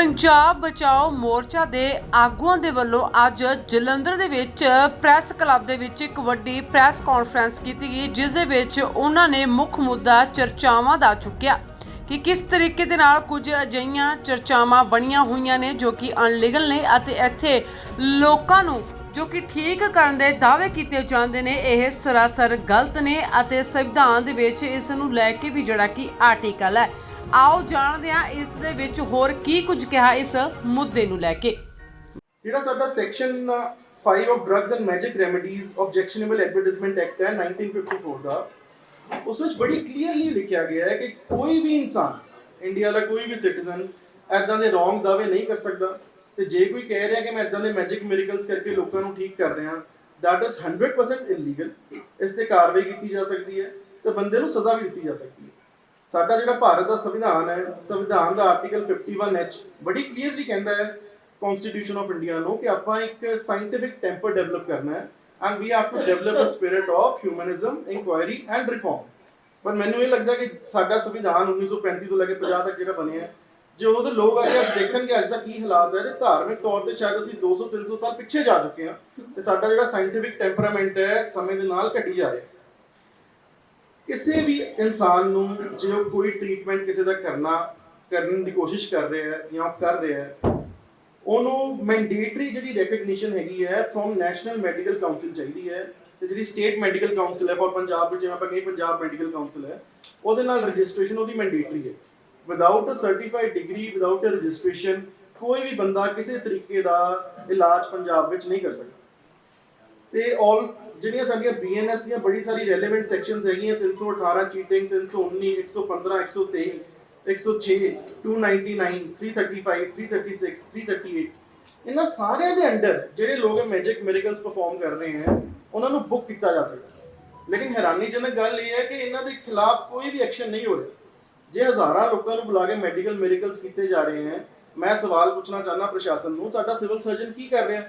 ਪੰਜਾਬ ਬਚਾਓ ਮੋਰਚਾ ਦੇ ਆਗੂਆਂ ਦੇ ਵੱਲੋਂ ਅੱਜ ਜਲੰਧਰ ਦੇ ਵਿੱਚ ਪ੍ਰੈਸ ਕਲੱਬ ਦੇ ਵਿੱਚ ਇੱਕ ਵੱਡੀ ਪ੍ਰੈਸ ਕਾਨਫਰੰਸ ਕੀਤੀ ਗਈ, ਜਿਸ ਦੇ ਵਿੱਚ ਉਹਨਾਂ ਨੇ ਮੁੱਖ ਮੁੱਦਾ ਚਰਚਾਵਾਂ ਦਾ ਚੁੱਕਿਆ ਕਿ ਕਿਸ ਤਰੀਕੇ ਦੇ ਨਾਲ ਕੁਝ ਅਜਿਹੀਆਂ ਚਰਚਾਵਾਂ ਬਣੀਆਂ ਹੋਈਆਂ ਨੇ ਜੋ ਕਿ ਅਨਲੀਗਲ ਨੇ ਅਤੇ ਇੱਥੇ ਲੋਕਾਂ ਨੂੰ ਜੋ ਕਿ ਠੀਕ ਕਰਨ ਦੇ ਦਾਅਵੇ ਕੀਤੇ ਜਾਂਦੇ ਨੇ, ਇਹ ਸਰਾਸਰ ਗਲਤ ਨੇ ਅਤੇ ਸੰਵਿਧਾਨ ਦੇ ਵਿੱਚ ਇਸ ਨੂੰ ਲੈ ਕੇ ਵੀ ਜਿਹੜਾ ਕਿ ਆਰਟੀਕਲ ਹੈ। ਆਓ ਜਾਣਦੇ ਹਾਂ ਇਸ ਦੇ ਵਿੱਚ ਹੋਰ ਕੀ ਕੁਝ ਕਿਹਾ ਇਸ ਮੁੱਦੇ ਨੂੰ ਲੈ ਕੇ। ਜਿਹੜਾ ਸਾਡਾ section 5 of drugs and magic remedies objectionable advertisement act ਹੈ 1954 ਦਾ, ਉਸ ਵਿੱਚ ਬੜੀ ਕਲੀਅਰਲੀ ਲਿਖਿਆ ਗਿਆ ਹੈ ਕਿ ਕੋਈ ਵੀ ਇਨਸਾਨ, ਇੰਡੀਆ ਦਾ ਕੋਈ ਵੀ ਸਿਟੀਜ਼ਨ ਐਦਾਂ ਦੇ ਰੋਂਗ ਦਾਅਵੇ ਨਹੀਂ ਕਰ ਸਕਦਾ। ਤੇ ਜੇ ਕੋਈ ਕਹਿ ਰਿਹਾ ਕਿ ਮੈਂ ਐਦਾਂ ਦੇ ਮੈਜਿਕ ਮਿਰੇਕਲਸ ਕਰਕੇ ਲੋਕਾਂ ਨੂੰ ਠੀਕ ਕਰ ਰਿਹਾ, that is 100% ਇਲੀਗਲ ਇਸ ਤੇ ਕਾਰਵਾਈ ਕੀਤੀ ਜਾ ਸਕਦੀ ਹੈ ਤੇ ਬੰਦੇ ਨੂੰ ਸਜ਼ਾ ਵੀ ਦਿੱਤੀ ਜਾ ਸਕਦੀ ਹੈ। ਸਾਡਾ ਜਿਹੜਾ ਭਾਰਤ ਦਾ ਸੰਵਿਧਾਨ ਹੈ, ਸੰਵਿਧਾਨ ਦਾ ਆਰਟੀਕਲ 51H ਬੜੀ ਕਲੀਅਰਲੀ ਕਹਿੰਦਾ ਹੈ ਕਨਸਟੀਟਿਊਸ਼ਨ ਆਫ ਇੰਡੀਆ ਨੂੰ ਕਿ ਆਪਾਂ ਇੱਕ ਸਾਇੰਟਿਫਿਕ ਟੈਂਪਰ ਡਿਵੈਲਪ ਕਰਨਾ ਹੈ and we have to develop a spirit of humanism inquiry and reform ਪਰ ਮੈਨੂੰ ਇਹ ਲੱਗਦਾ ਕਿ ਸਾਡਾ ਸੰਵਿਧਾਨ 1935 ਤੋਂ ਲੈ ਕੇ 50 ਤੱਕ ਜਿਹੜਾ ਬਣਿਆ ਜੇ ਉਹਦੇ ਲੋਕ ਆ ਕੇ ਅੱਜ ਦੇਖਣਗੇ ਅੱਜ ਦਾ ਕੀ ਹਾਲਾਤ ਹੈ ਤੇ ਧਾਰਮਿਕ ਤੌਰ ਤੇ ਸ਼ਾਇਦ ਅਸੀਂ 200 300 ਸਾਲ ਪਿੱਛੇ ਜਾ ਚੁੱਕੇ ਹਾਂ ਤੇ ਸਾਡਾ ਜਿਹੜਾ ਸਾਇੰਟਿਫਿਕ ਟੈਂਪਰਾਮੈਂਟ ਹੈ, ਸਮੇਂ ਦੇ ਨਾਲ ਘਟੀ ਜਾ ਰਿਹਾ ਕਿਸੇ ਵੀ ਇਨਸਾਨ ਨੂੰ ਜੇ ਉਹ ਕੋਈ ਟ੍ਰੀਟਮੈਂਟ ਕਿਸੇ ਦਾ ਕਰਨਾ, ਕਰਨ ਦੀ ਕੋਸ਼ਿਸ਼ ਕਰ ਰਿਹਾ ਹੈ ਜਾਂ ਕਰ ਰਿਹਾ ਹੈ, ਉਹਨੂੰ ਮੈਂਡੇਟਰੀ ਜਿਹੜੀ ਰੈਕਗਨੀਸ਼ਨ ਹੈਗੀ ਹੈ ਫਰੋਮ ਨੈਸ਼ਨਲ ਮੈਡੀਕਲ ਕਾਉਂਸਲ ਚਾਹੀਦੀ ਹੈ ਤੇ ਜਿਹੜੀ ਸਟੇਟ ਮੈਡੀਕਲ ਕਾਉਂਸਲ ਹੈ ਫॉर ਪੰਜਾਬ ਵਿੱਚ ਜਿਵੇਂ ਆਪਾਂ ਕਹੀ ਪੰਜਾਬ ਮੈਡੀਕਲ ਕਾਉਂਸਲ ਹੈ, ਉਹਦੇ ਨਾਲ ਰਜਿਸਟ੍ਰੇਸ਼ਨ ਉਹਦੀ ਮੈਂਡੇਟਰੀ ਹੈ। Without a certified degree without a registration ਕੋਈ ਵੀ ਬੰਦਾ ਕਿਸੇ ਤਰੀਕੇ ਦਾ ਇਲਾਜ ਪੰਜਾਬ ਵਿੱਚ ਨਹੀਂ ਕਰ ਸਕਦਾ। ਤੇ ਆਲ ਜਿਹੜੀਆਂ ਸਾਡੀਆਂ ਬੀਐਨਐਸ ਦੀਆਂ ਬੜੀ ਸਾਰੀ ਰੈਲੇਵੈਂਟ ਸੈਕਸ਼ਨਸ ਹੈਗੀਆਂ 318 ਚੀਟਿੰਗ 319 115 123 106 299 335 336 338 ਇਹਨਾਂ ਸਾਰਿਆਂ ਦੇ ਅੰਡਰ ਜਿਹੜੇ ਲੋਕ ਮੈਜਿਕ ਮਿਰੇਕਲਸ ਪਰਫਾਰਮ ਕਰ ਰਹੇ ਹਨ ਉਹਨਾਂ ਨੂੰ ਬੁੱਕ ਕੀਤਾ ਜਾ ਸਕਦਾ। ਲੇਕਿਨ ਹੈਰਾਨੀਜਨਕ ਗੱਲ ਇਹ ਹੈ ਕਿ ਇਹਨਾਂ ਦੇ ਖਿਲਾਫ ਕੋਈ ਵੀ ਐਕਸ਼ਨ ਨਹੀਂ ਹੋ ਰਿਹਾ। ਜੇ ਹਜ਼ਾਰਾਂ ਲੋਕਾਂ ਨੂੰ ਬੁਲਾ ਕੇ ਮੈਡੀਕਲ ਮਿਰੇਕਲਸ ਕੀਤੇ ਜਾ ਰਹੇ ਹਨ ਮੈਂ ਸਵਾਲ ਪੁੱਛਣਾ ਚਾਹੁੰਦਾ ਪ੍ਰਸ਼ਾਸਨ ਨੂੰ, ਸਾਡਾ ਸਿਵਲ ਸਰਜਨ ਕੀ ਕਰ ਰਿਹਾ?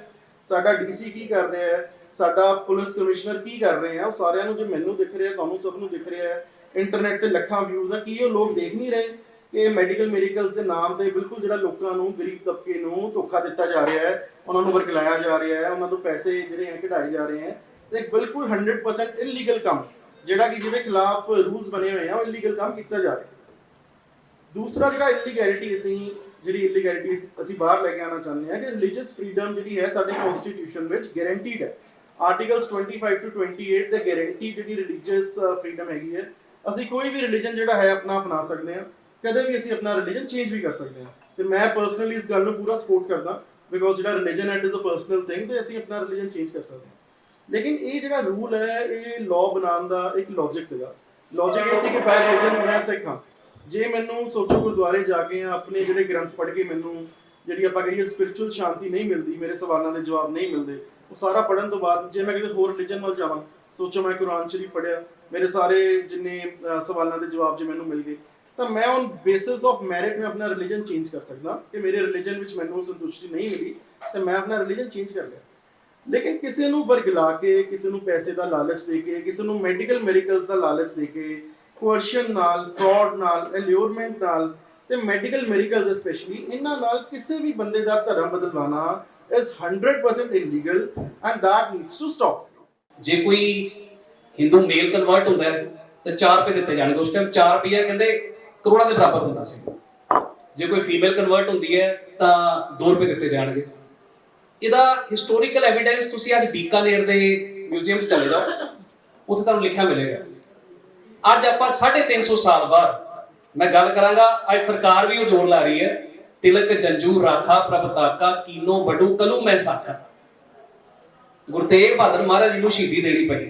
ਸਾਡਾ ਡੀਸੀ ਕੀ ਕਰ ਰਿਹਾ ਹੈ? ਸਾਡਾ ਪੁਲਿਸ ਕਮਿਸ਼ਨਰ ਕੀ ਕਰ ਰਹੇ ਆ? ਉਹ ਸਾਰਿਆਂ ਨੂੰ ਜੇ ਮੈਨੂੰ ਦਿਖ ਰਿਹਾ, ਤੁਹਾਨੂੰ ਸਭ ਨੂੰ ਦਿਖ ਰਿਹਾ ਹੈ। ਇੰਟਰਨੈਟ ਤੇ ਲੱਖਾਂ ਵਿਊਜ਼ ਆ, ਕੀ ਉਹ ਲੋਕ ਦੇਖ ਨਹੀਂ ਰਹੇ ਕਿ ਮੈਡੀਕਲ ਮਿਰੇਕਲਸ ਦੇ ਨਾਮ ਤੇ ਬਿਲਕੁਲ ਜਿਹੜਾ ਲੋਕਾਂ ਨੂੰ, ਗਰੀਬ ਤਬਕੇ ਨੂੰ ਧੋਖਾ ਦਿੱਤਾ ਜਾ ਰਿਹਾ ਹੈ, ਉਹਨਾਂ ਨੂੰ ਵਰਗਲਾਇਆ ਜਾ ਰਿਹਾ ਹੈ, ਉਹਨਾਂ ਤੋਂ ਪੈਸੇ ਜਿਹੜੇ ਹੈ ਕਢਾਏ ਜਾ ਰਹੇ ਹੈ। ਤੇ ਬਿਲਕੁਲ 100% ਇਲੀਗਲ ਕੰਮ, ਜਿਹੜਾ ਕਿ ਜਿਹਦੇ ਖਿਲਾਫ ਰੂਲਸ ਬਣੇ ਹੋਏ ਆ, ਉਹ ਇਲੀਗਲ ਕੰਮ ਕੀਤਾ ਜਾ ਰਿਹਾ ਦੂਸਰਾ ਜਿਹੜਾ ਇਲੀਗੈਲਿਟੀ ਅਸੀਂ, ਜਿਹੜੀ ਇਲੀਗੈਲਿਟੀ ਅਸੀਂ ਬਾਹਰ ਲੈ ਕੇ ਆਉਣਾ ਚਾਹੁੰਦੇ ਹਾਂ ਕਿ ਰਿਲੀਜੀਅਸ ਫਰੀडम ਜਿਹੜੀ ਹੈ ਸਾਡੇ ਕਨਸਟੀਟਿਊਸ਼ਨ ਵਿੱਚ ਗਾਰੰਟੀਡ ਹੈ। ਆਰਟੀਕਲਸ 25 ਟੂ 28 ਦੇ ਗਾਰੰਟੀ ਜਿਹੜੀ ਰਿਲੀਜੀਅਸ ਫਰੀडम ਹੈਗੀ ਹੈ, ਅਸੀਂ ਕੋਈ ਵੀ ਰਿਲੀਜਨ ਜਿਹੜਾ ਹੈ ਆਪਣਾ ਅਪਣਾ ਸਕਦੇ ਹਾਂ, ਕਦੇ ਵੀ ਅਸੀਂ ਆਪਣਾ ਰਿਲੀਜਨ ਚੇਂਜ ਵੀ ਕਰ ਸਕਦੇ ਹਾਂ। ਤੇ ਮੈਂ ਪਰਸਨਲੀ ਇਸ ਗੱਲ ਨੂੰ ਪੂਰਾ ਸਪੋਰਟ ਕਰਦਾ ਬਿਕੋਜ਼ ਜਿਹੜਾ religion it is a personal thing ਤੇ ਅਸੀਂ ਆਪਣਾ ਰਿਲੀਜਨ ਚੇਂਜ ਕਰ ਸਕਦੇ ਹਾਂ। ਲੇਕਿਨ ਇਹ ਜਿਹੜਾ ਰੂਲ ਹੈ, ਇਹ ਲਾਅ ਬਣਾਉਣ ਦਾ ਇੱਕ ਲੌਜੀਕ ਸੀਗਾ। ਲੌਜੀਕ ਇਹ ਸੀ ਕਿ ਬਾਈ ਰਿਲੀਜਨ ਮੈਂ ਸਿੱਖ ਹਾਂ। ਜੇ ਮੈਨੂੰ ਸੋਚੋ ਗੁਰਦੁਆਰੇ ਜਾ ਕੇ ਜਾਂ ਆਪਣੇ ਜਿਹੜੇ ਗ੍ਰੰਥ ਪੜ੍ਹ ਕੇ ਮੈਨੂੰ ਜਿਹੜੀ ਆਪਾਂ ਕਹੀਏ ਸਪਿਰਚੁਅਲ ਸ਼ਾਂਤੀ ਨਹੀਂ ਮਿਲਦੀ, ਮੇਰੇ ਸਵਾਲਾਂ ਦੇ ਜਵਾਬ ਨਹੀਂ ਮਿਲਦੇ ਉਹ ਸਾਰਾ ਪੜਨ ਤੋਂ ਬਾਅਦ ਜੇ ਮੈਂ ਕਿਤੇ ਹੋਰ ਰਿਲੀਜਨ ਵੱਲ ਜਾਵਾਂ, ਸੋਚੋ ਮੈਂ ਕੁਰਾਨ ਸ਼ਰੀਫ ਪੜਿਆ ਮੇਰੇ ਸਾਰੇ ਜਿੰਨੇ ਸਵਾਲਾਂ ਦੇ ਜਵਾਬ ਜੇ ਮੈਨੂੰ ਮਿਲ ਗਏ, ਤਾਂ ਮੈਂ ਔਨ ਬੇਸਿਸ ਆਫ ਮੈਰਿਟ ਮੈਂ ਆਪਣਾ ਰਿਲੀਜਨ ਚੇਂਜ ਕਰ ਸਕਦਾ, ਕਿ ਮੇਰੇ ਰਿਲੀਜਨ ਵਿੱਚ ਮੈਨੂੰ ਸੰਤੁਸ਼ਟੀ ਨਹੀਂ ਮਿਲੀ, ਤੇ ਮੈਂ ਆਪਣਾ ਰਿਲੀਜਨ ਚੇਂਜ ਕਰ ਲਿਆ। ਲੇਕਿਨ ਕਿਸੇ ਨੂੰ ਵਰਗਲਾ ਕੇ, ਕਿਸੇ ਨੂੰ ਪੈਸੇ ਦਾ ਲਾਲਚ ਦੇ ਕੇ, ਕਿਸੇ ਨੂੰ ਮੈਡੀਕਲ ਮੈਡੀਕਲਸ ਦਾ ਲਾਲਚ ਦੇ ਕੇ ਕੋਰਸ਼ਨ ਨਾਲ ਫਰਾਡ ਨਾਲ ਐਲਿਓਰਮੈਂਟ ਨਾਲ ਤੇ ਮੈਡੀਕਲ ਮੈਡੀਕਲਸ ਸਪੈਸ਼ਲੀ ਇਹਨਾਂ ਨਾਲ ਕਿਸੇ ਵੀ ਬੰਦੇ ਦਾ ਧਰਮ ਬਦਲਵਾਣਾ is 100% illegal and that needs to stop. ਜੇ ਕੋਈ ਹਿੰਦੂ ਮੇਲ ਕਨਵਰਟ ਹੁੰਦਾ ਤਾਂ 4 ਰੁਪਏ ਦਿੱਤੇ ਜਾਣਗੇ। ਉਸ ਟਾਈਮ 4 ਰੁਪਏ ਕਹਿੰਦੇ ਕਰੋੜਾਂ ਦੇ ਬਰਾਬਰ ਹੁੰਦਾ ਸੀ। ਜੇ ਕੋਈ ਫੀਮੇਲ ਕਨਵਰਟ ਹੁੰਦੀ ਹੈ, ਤਾਂ 2 ਰੁਪਏ ਦਿੱਤੇ ਜਾਣਗੇ। ਇਹਦਾ ਹਿਸਟੋਰੀਕਲ ਐਵੀਡੈਂਸ ਤੁਸੀਂ ਅੱਜ ਬੀਕਾਨੇਰ ਦੇ ਮਿਊਜ਼ੀਅਮ 'ਚ ਚਲੇ ਜਾਓ। ਉੱਥੇ ਤੁਹਾਨੂੰ ਲਿਖਿਆ ਮਿਲੇਗਾ। ਅੱਜ ਆਪਾਂ 350 ਸਾਲ ਬਾਅਦ ਮੈਂ ਗੱਲ ਕਰਾਂਗਾ, ਅੱਜ ਸਰਕਾਰ ਵੀ ਉਹ ਜ਼ੋਰ ਲਾ ਰਹੀ ਹੈ। ਤਿਲਕ, ਜੰਜੂ, ਰਾਖਾ ਪ੍ਰਭ ਤਾਕਾ ਕੀਨੋ ਬਡੂ ਕਲੂ ਮੈਂ ਸਾਕਾ ਗੁਰੂ ਬਹਾਦਰ ਮਹਾਰਾਜ ਜੀ ਨੂੰ ਸ਼ਹੀਦੀ ਦੇਣੀ ਪਈ।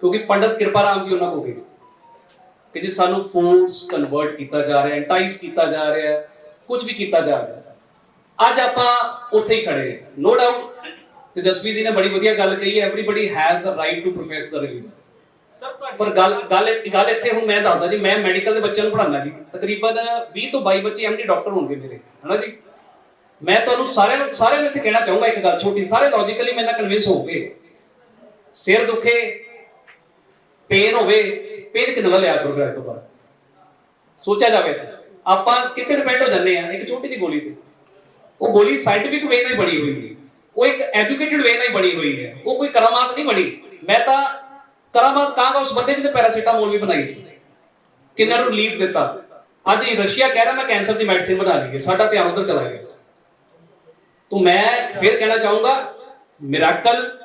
ਕਿਉਂਕਿ ਪੰਡਤ ਕਿਰਪਾ ਰਾਮ ਜੀ ਉਹਨਾਂ ਕੋ ਗਏ। ਕਿ ਜੀ ਸਾਨੂੰ ਫੋਰਸ ਕਨਵਰਟ ਕੀਤਾ ਜਾ ਰਿਹਾ ਐਂਟਾਈਸ ਕੀਤਾ ਜਾ ਰਿਹਾ ਹੈ ਕੁਝ ਵੀ ਕੀਤਾ ਜਾ ਰਿਹਾ। ਅੱਜ ਆਪਾਂ ਉੱਥੇ ਹੀ ਖੜੇ ਹਾਂ ਨੋ ਡਾਊਟ ਤੇ ਜੀ ਨੇ ਬੜੀ ਵਧੀਆ ਗੱਲ ਕਹੀ ਹੈ everybody has the right to profess the religion ਪਰ ਗੱਲ ਗੱਲ ਗੱਲ ਇੱਥੇ ਹੁਣ ਮੈਂ ਦੱਸਦਾ ਜੀ ਮੈਂ ਮੈਡੀਕਲ ਦੇ ਬੱਚਿਆਂ ਨੂੰ ਪੜ੍ਹਾਉਂਦਾ ਜੀ। ਤਕਰੀਬਨ 20 ਤੋਂ 22 ਬੱਚੇ ਐਮਡੀ ਡਾਕਟਰ ਹੋਣਗੇ ਮੇਰੇ ਹਨਾ ਜੀ? ਮੈਂ ਤੁਹਾਨੂੰ ਸਾਰਿਆਂ ਨੂੰ ਸਾਰਿਆਂ ਨੂੰ ਇੱਥੇ ਕਹਿਣਾ ਚਾਹੂੰਗਾ ਇੱਕ ਗੱਲ ਛੋਟੀ ਸਾਰੇ ਲੌਜੀਕਲੀ ਮੇਰੇ ਨਾਲ ਕਨਵਿੰਸ ਹੋਗੇ ਸਿਰ ਦੁਖੇ ਪੇਨ ਹੋਵੇ ਪੇਨ ਕਿੰਨਾ ਲਿਆ ਕਰੋ ਫਿਰ ਤੋਂ ਬਾਅਦ। ਸੋਚਿਆ ਜਾਵੇ। ਆਪਾਂ ਕਿੱਥੇ ਡਿਪੈਂਡ ਹੋ ਜਾਂਦੇ ਆ ਇੱਕ ਛੋਟੀ ਜਿਹੀ ਗੋਲੀ ਤੇ। ਉਹ ਗੋਲੀ ਸਾਇੰਟਿਫਿਕ ਵੇ ਨਾਲ ਬਣੀ ਹੋਈ ਹੈ। ਉਹ ਇੱਕ ਐਜੂਕੇਟਿਡ ਵੇ ਨਾਲ ਹੀ ਬਣੀ ਹੋਈ ਹੈ। ਉਹ ਕੋਈ ਕਰਾਮਾਤ ਨਹੀਂ ਬਣੀ। ਮੈਂ ਤਾਂ ਕਰਾਮਾਤ ਕਹਾਂਗਾ ਉਸ ਬੰਦੇ ਜਿਹਨੇ ਪੈਰਾਸੀਟਾਮੋਲ ਵੀ ਬਣਾਈ ਸੀ। ਕਿੰਨਾ ਨੂੰ ਰਿਲੀਫ ਦਿੱਤਾ। ਅੱਜ ਰਸ਼ੀਆ ਕਹਿ ਰਿਹਾ, ਮੈਂ ਕੈਂਸਰ ਦੀ ਮੈਡੀਸਿਨ ਬਣਾ ਲਈ ਹੈ। ਸਾਡਾ ਧਿਆਨ ਉਧਰ ਚਲਾ ਗਿਆ। ਤੋ ਮੈਂ ਫਿਰ ਕਹਿਣਾ ਚਾਹੂੰਗਾ ਮਿਰਾਕਲ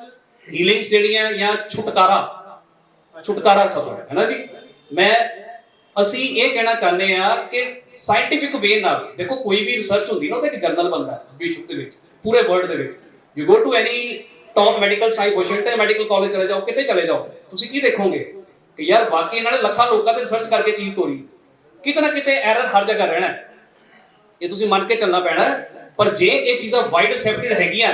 ਹੀਲਿੰਗਸ ਜਿਹੜੀਆਂ ਜਾਂ ਛੁਟਕਾਰਾ ਛੁਟਕਾਰਾ ਸਭ ਹੈ ਨਾ ਜੀ? ਮੈਂ, ਅਸੀਂ ਇਹ ਕਹਿਣਾ ਚਾਹੁੰਦੇ ਆ ਕਿ ਸਾਇੰਟਿਫਿਕ ਵੇ ਨਾਲ, ਦੇਖੋ ਕੋਈ ਵੀ ਰਿਸਰਚ ਹੁੰਦੀ ਨਾ, ਉਹ ਇੱਕ ਜਰਨਲ ਬੰਦਾ ਵਿਸ਼ਵ ਦੇ ਵਿੱਚ, ਪੂਰੇ ਵਰਲਡ ਦੇ ਵਿੱਚ। You go to any top medical say Washington medical college ਚਲੇ ਜਾਓ ਕਿਤੇ ਚਲੇ ਜਾਓ? ਤੁਸੀਂ ਕੀ ਦੇਖੋਗੇ? ਕਿ ਯਾਰ ਵਾਕਈ ਇਹਨਾਂ ਨੇ ਲੱਖਾਂ ਲੋਕਾਂ ਤੇ ਰਿਸਰਚ ਕਰਕੇ ਚੀਜ਼ ਤੋਰੀ ਕਿਤੇ ਨਾ ਕਿਤੇ ਐਰਰ ਹਰ ਜਗ੍ਹਾ ਰਹਿਣਾ ਇਹ ਤੁਸੀਂ ਮੰਨ ਕੇ ਚੱਲਣਾ ਪੈਣਾ ਪਰ ਜੇ ਇਹ ਚੀਜ਼ਾਂ ਵਾਈਡ ਐਕਸੈਪਟਡ ਹੈਗੀਆਂ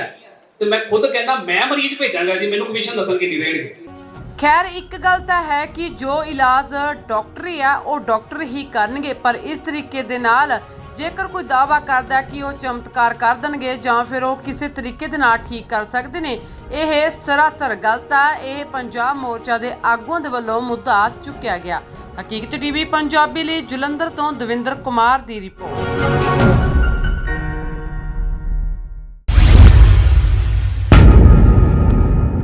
ਤੇ ਮੈਂ ਖੁਦ ਕਹਿੰਦਾ, ਮੈਂ ਮਰੀਜ਼ ਭੇਜਾਂਗਾ ਜੀ, ਮੈਨੂੰ ਕਮਿਸ਼ਨ ਦੱਸਣਗੇ ਨਹੀਂ ਦੇਣਗੇ। ਖੈਰ, ਇੱਕ ਗੱਲ ਤਾਂ ਹੈ ਕਿ ਜੋ ਇਲਾਜ ਡਾਕਟਰੀ ਆ, ਉਹ ਡਾਕਟਰ ਹੀ ਕਰਨਗੇ, ਪਰ ਇਸ ਤਰੀਕੇ ਦੇ ਨਾਲ ਜੇਕਰ ਕੋਈ ਦਾਵਾ ਕਰਦਾ ਕਿ ਉਹ ਚਮਤਕਾਰ ਕਰ ਦੇਣਗੇ ਜਾਂ ਫਿਰ ਉਹ ਕਿਸੇ ਤਰੀਕੇ ਦੇ ਨਾਲ ਠੀਕ ਕਰ ਸਕਦੇ ਨੇ, ਇਹ ਸਰਾਸਰ ਗਲਤ ਆ ਇਹ ਪੰਜਾਬ ਮੋਰਚਾ ਦੇ ਆਗੂਆਂ ਦੇ ਵੱਲੋਂ ਮੁੱਦਾ ਚੁੱਕਿਆ ਗਿਆ। ਹਕੀਕਤ ਟੀਵੀ, ਪੰਜਾਬੀ ਲਈ ਜਲੰਧਰ ਤੋਂ ਦਵਿੰਦਰ ਕੁਮਾਰ ਦੀ ਰਿਪੋਰਟ।